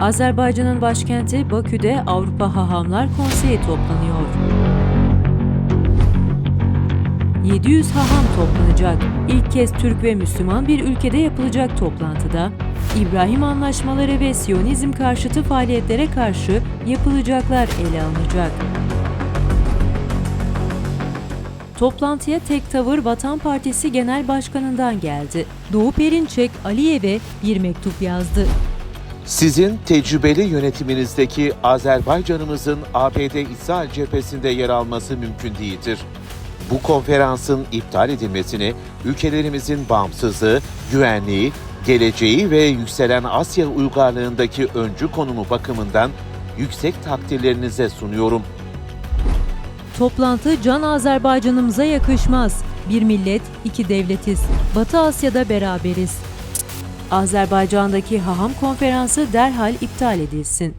Azerbaycan'ın başkenti Bakü'de Avrupa Hahamlar Konseyi toplanıyor. 700 haham toplanacak. İlk kez Türk ve Müslüman bir ülkede yapılacak toplantıda İbrahim anlaşmaları ve Siyonizm karşıtı faaliyetlere karşı yapılacaklar ele alınacak. Toplantıya tek tavır Vatan Partisi Genel Başkanı'ndan geldi. Doğu Perinçek Aliyev'e bir mektup yazdı. Sizin tecrübeli yönetiminizdeki Azerbaycan'ımızın ABD İsrail cephesinde yer alması mümkün değildir. Bu konferansın iptal edilmesini ülkelerimizin bağımsızlığı, güvenliği, geleceği ve yükselen Asya uygarlığındaki öncü konumu bakımından yüksek takdirlerinize sunuyorum. Toplantı Can Azerbaycan'ımıza yakışmaz. Bir millet, iki devletiz. Batı Asya'da beraberiz. Azerbaycan'daki Haham konferansı derhal iptal edilsin.